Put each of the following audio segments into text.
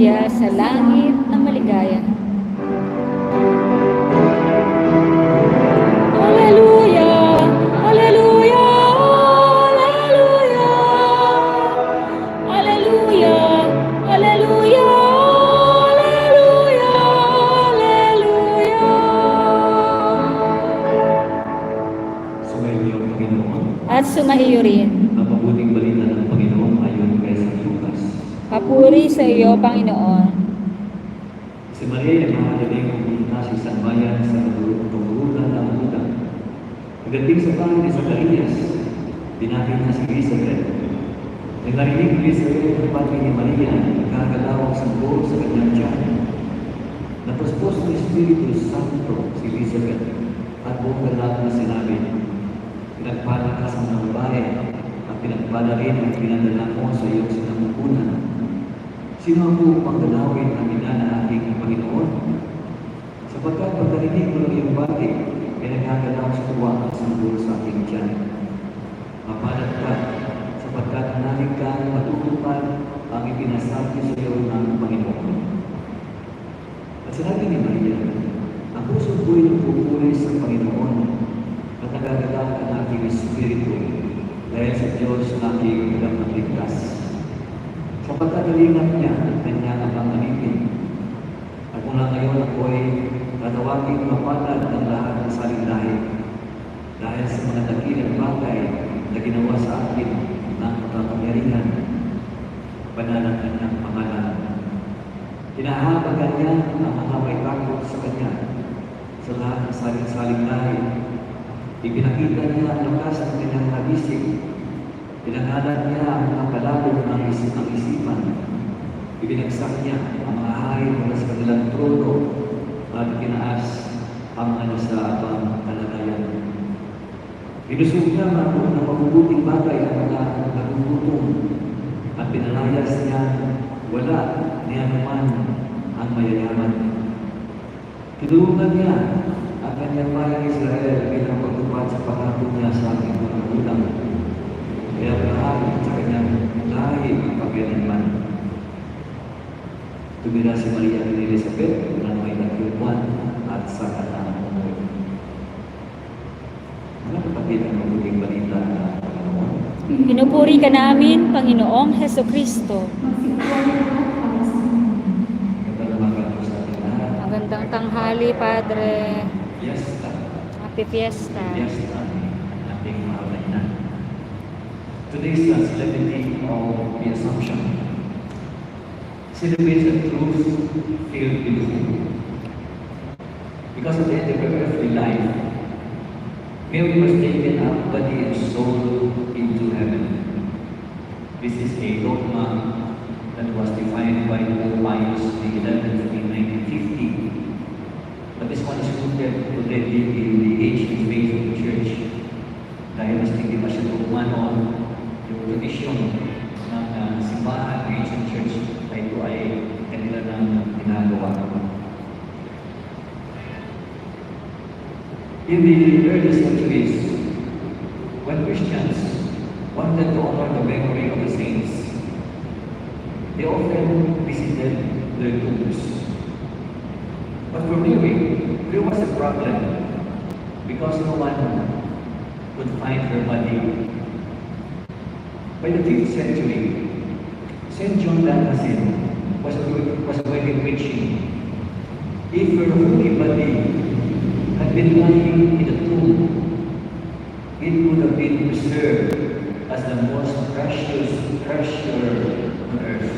Maria sa langit na maligaya. At sumaiyo rin. Papuri sa iyo, Panginoon. Si Maria ay mahalagang pumunta sa isang bayan sa tumurugan ng utang. Pagdating sa bahay ni Zacarias, dinapit niya si Elizabeth. Nang narinig ni Elizabeth ang pati ni Maria, nagkakalawang sa buo sa kanyang tiyan. Napaspos ng Espiritu Santo si Elizabeth at buong galak na sinabi, Pinagpala ka sa mga babae at pinagpala rin ang pinadala ko sa iyong sinamukunan. Sino ang upang dalawin ang ina na ating Panginoon? Sapagkat pagkarinig mo ng iyong bati, ay nagkagalaw sa tuwa at sambul sa ating tiyan. Mapalat ka, sapagkat namin ka matutupad ang ipinasabi sa iyo ng Panginoon. At sinabi ni Maria, ang puso ko'y nagpupuri sa Panginoon at nagagalaw ang aking espiritu dahil sa Diyos na aking pinagmatigtas. Sa pagkagalingat niya at kanyang napanganipin, at mula ngayon ako ay tatawagin mapalad ng lahat ng salindahi dahil sa mga dakilang bagay na ginawa sa akin ng kapangyarihan, banal ang kanyang pangalan. Hinahabagan niya ang mga may takot sa kanya sa lahat ng saling-saling lahi. Ipinakita niya ang lakas ng kanyang nabisig. Pinangalan niya ang mga palabog ng isip ng isipan. Ibinagsak niya ang mga hay mula sa kanilang trono at kinaas ang mga nasa abang kalagayan. Pinusog niya mga ng mabubuting bagay ang mga nagugutom at pinalayas niya wala niya naman ang mayayaman. Tinulungan niya ang kanyang bayang Israel bilang pagtupad sa pangako niya sa ating mga magulang. Kaya lahat sa kanyang lahi ang pagkailanman. Tumira si Maria ni Elizabeth na may nagkiluan at sa kanang umuwi. Ano kapatid ang mabuting balita ng Panginoon? Pinupuri ka namin, Panginoong Heso Kristo. Magandang tanghali, Padre. Fiesta. Happy Fiesta. Fiesta ating na. Today is the solemnity of the Assumption. Celebrates a truth filled with hope. Because at the end of life, Mary was taken up body and soul into heaven. This is a dogma that was defined by Pope Pius XI in 1950 But this one is rooted already in the ancient faith of the church. Dahil mas hindi pa siya umano yung tradisyon ng uh, simbahan ng ancient church ay ito ay kanila nang ginagawa. In the early centuries, when Christians wanted to honor the memory of the saints, they often visited their tombs. But for Mary, there was a problem because no one could find her body. By the 5th century, St. John Damascene was, was already preaching. If her holy body had been lying in a tomb, it would have been preserved as the most precious treasure on earth.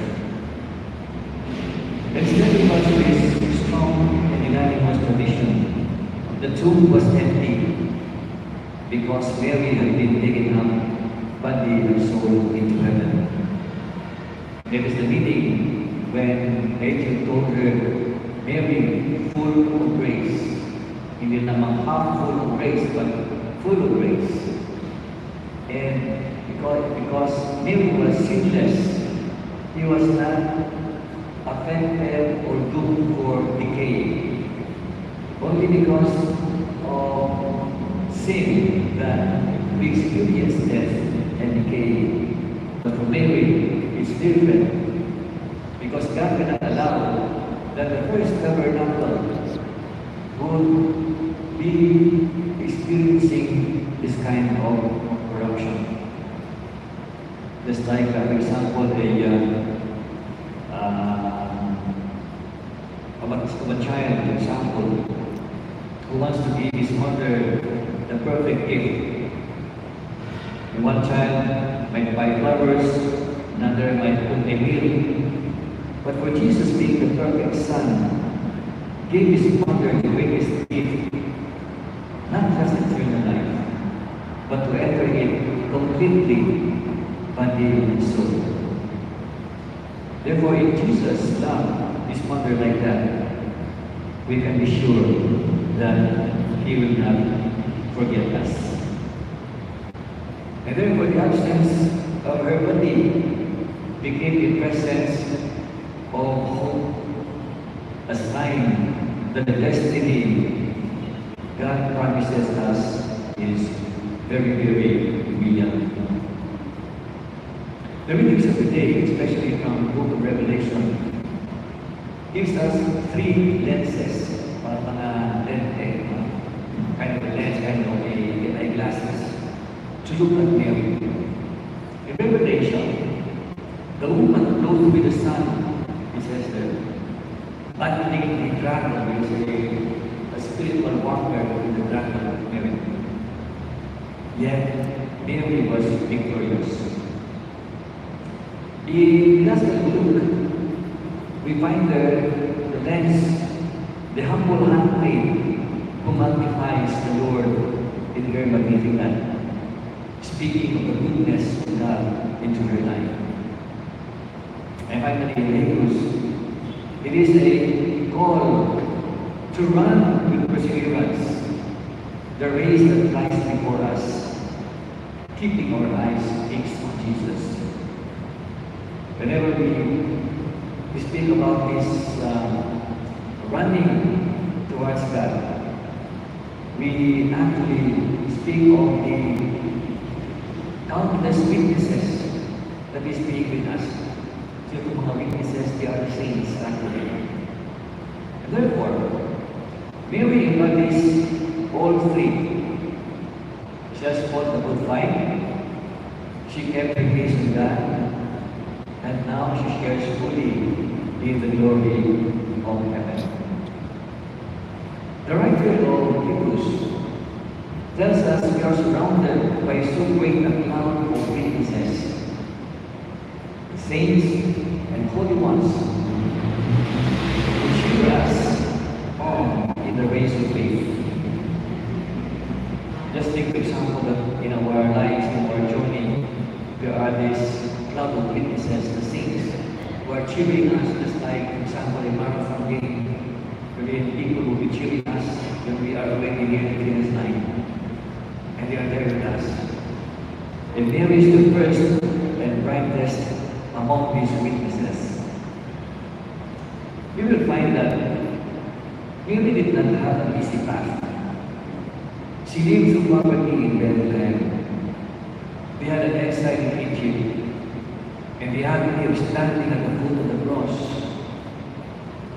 Instead of this strong and unanimous tradition, the tomb was empty because Mary had been taken up body and soul into heaven. There is the meeting when angel told her, Mary, full of grace. Hindi naman half full of grace, but full of grace. And because, because Mary was sinless, he was not affected or doomed for decay. Only because of sin that we experience death and decay. But for Mary, it's different Because God cannot allow that the first tabernacle would be experiencing this kind of corruption. Just like, for example, a, uh, of a child, for example, who wants to give his mother the perfect gift. And one child might buy flowers, another might put a meal. But for Jesus being the perfect son, gave his mother the greatest gift, not just eternal life, but to enter it completely, body and soul. Therefore, if Jesus loved his mother like that, we can be sure that he will not forget us. And therefore, the absence of her body became a presence of hope, a sign that the destiny God promises us is very, very real. The readings of the day, especially from the book of Revelation, gives us three lenses, parang mga lente, kind of lens, kind of a, eyeglasses, to at Mary. In Revelation, the woman clothed with the sun, it says there, battling the dragon, which is a, a spiritual warfare with the dragon Mary. Yet, Mary was victorious. In Gospel Luke, we find there the lens, the humble handmaid who magnifies the Lord in her Magnificat, speaking of the goodness of God into her life. In Hebrews, it is a call to run with perseverance the race that lies before us, keeping our eyes fixed on Jesus. Whenever we, we speak about this um, running towards God, we actually speak of the countless witnesses that is being with us. So yung mga witnesses, they are the saints actually. And therefore, Mary embodies all three. She has fought the good fight. She kept her gaze on God. And now she shares fully in the glory of heaven. The writer of Hebrews tells us we are surrounded by so great a cloud first and brightest among these witnesses. You will find that Mary did not have an easy path. She lived through poverty in Bethlehem. They had an exile in Egypt. And the agony of standing at the foot of the cross.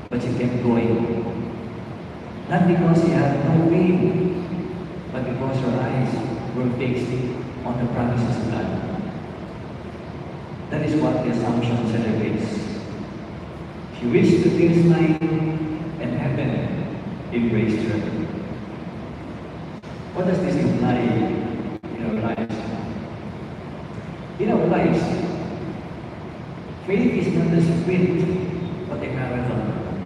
But she kept going. Not because she had no pain, but because her eyes were fixed on the promises of God. That is what the Assumption celebrates. She reached the finish line and heaven embraced her. What does this imply in our lives? In our lives, faith is not a sprint, but a marathon.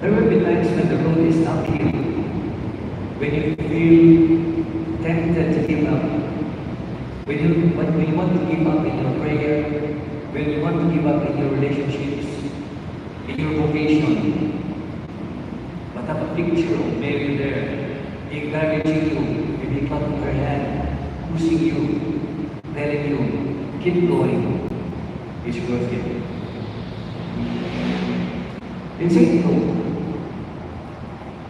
There will be times when the road is uphill, when you feel tempted to give up, when you, when you want to give up to give up in your relationships, in your vocation. But have a picture of Mary there, encouraging you, maybe clapping her hand, pushing you, telling you, keep going. It's worth it. St. Luke,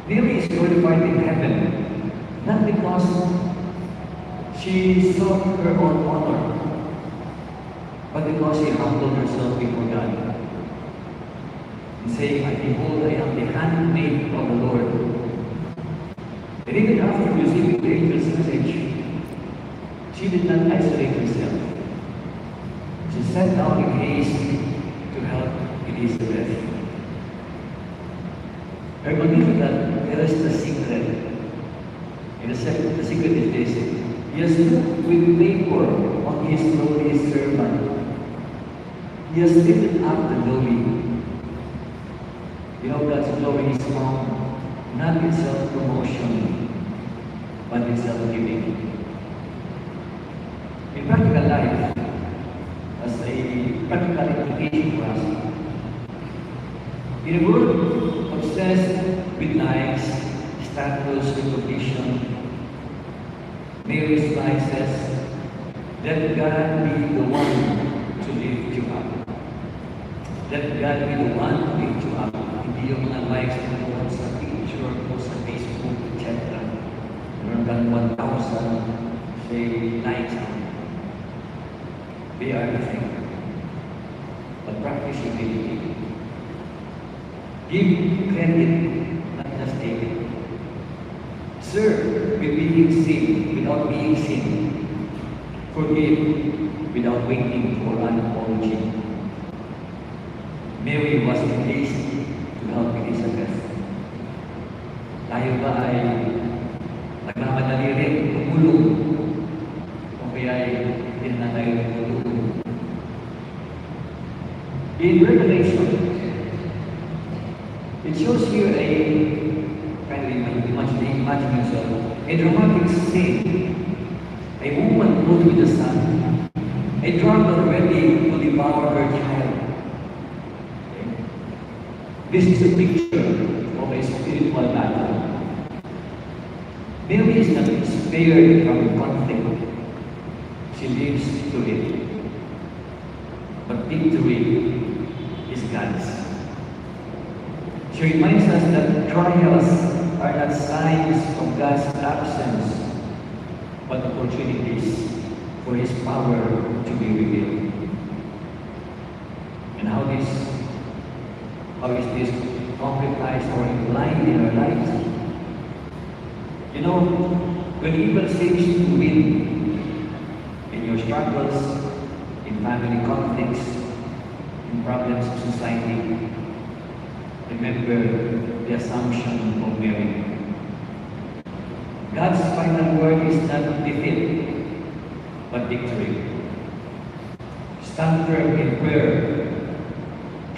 Mary is glorified in heaven, not because she sought her own honor, but because she humbled herself before God. and saying, I behold, I am the handmaid of the Lord. And even after receiving the angel's message, she did not isolate herself. She sat down in haste to help Elizabeth. Her Magnificat tells the secret. And the, secret is this. Looked with favor on his lowly servant. He has lifted up the lowly. You know, God's glory is found not in self-promotion, but in self-giving. In practical life, as a practical application for us, in a world obsessed with likes, status, recognition, Mary's life says, let God be the one to up. Let God the one to lift you up. Hindi yung mga likes mo sa picture mo sa Facebook, etc. Meron kang 1,000 say likes. They are nothing. But practice humility. Give credit, not just take it. Serve with being seen without being seen. Forgive without waiting for an apology. Mary was engaged to help Elizabeth. Tayo ba ay nagmamadali rin tumulong o kaya ay hindi na tayo tumulong? In Revelation, it shows here a kind of imagine, imagine yourself, a dramatic scene. This is a picture of a spiritual battle. Mary is not spared from conflict. She lives through it. But victory is God's. She reminds us that trials are not signs of God's absence, but opportunities for His power to be revealed. And how this, how is this concretized or implied in our lives? You know, when evil seems to win in your struggles, in family conflicts, in problems of society, remember the assumption of Mary. God's final word is not defeat, but victory. Stand firm in prayer.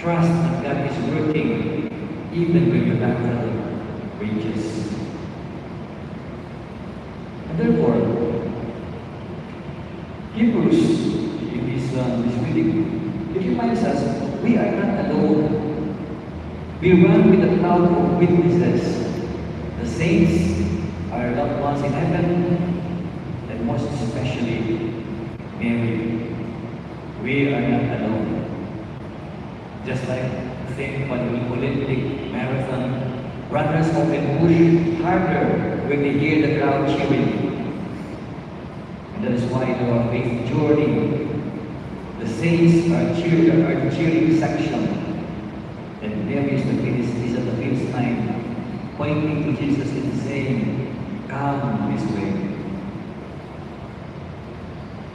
Trust that God is working even when the battle rages. And therefore, Hebrews, in this, uh, this reading, it reminds us we are not alone. We run with a cloud of witnesses. The saints, our loved ones in heaven, and most especially Mary. We are not alone. Just like think about the Olympic marathon, runners often push harder when they hear the crowd cheering. And that is why in our faith journey, the saints are cheering, are the cheering section. And there is the finish, is at the finish line, pointing to Jesus and saying, Come this way.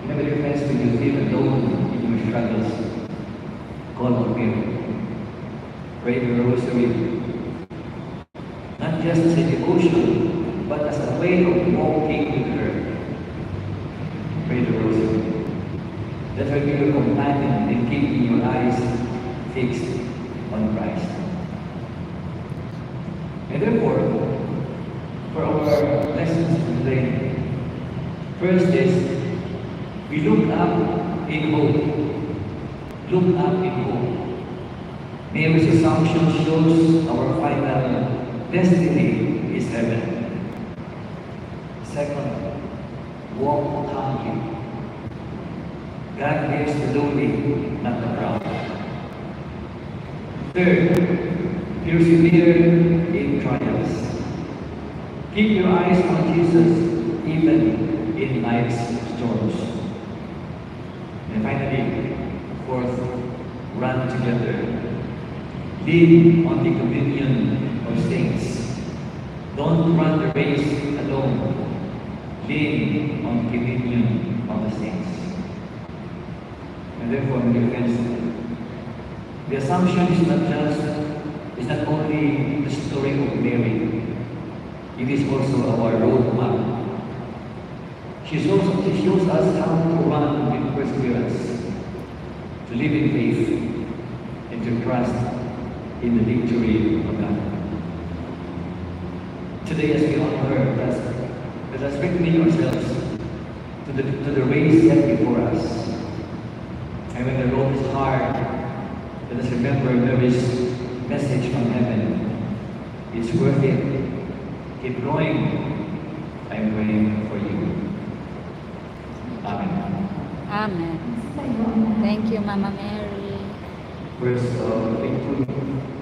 You know, friends, when you feel alone in your struggles, on Mary. Pray the rosary. Not just as a devotion, but as a way of walking with her. Pray the rosary. Let her be your companion in keeping your eyes fixed on Christ. And therefore, for our lessons today, first is we look up in hope. Look up in hope. Mary's assumption shows our final destiny is heaven. Second, walk humbly. God gives the lowly, not the proud. Third, persevere in trials. Keep your eyes on Jesus even in life's storms. And finally, fourth, run together. Lean on the communion of saints. Don't run the race alone. Lean on the communion of the saints. And therefore, dear friends, the assumption is not just, is not only the story of Mary, it is also our roadmap. She shows, she shows us how to run with perseverance, to live in faith, and to trust in the victory of God. Today, as we honor her, let us, let us recommit ourselves to the, to the race set before us. And when the road is hard, let us remember Mary's message from heaven. It's worth it. Keep going. I'm praying for you. Amen. Amen. Thank you, Mama Mary. Verse uh, 22.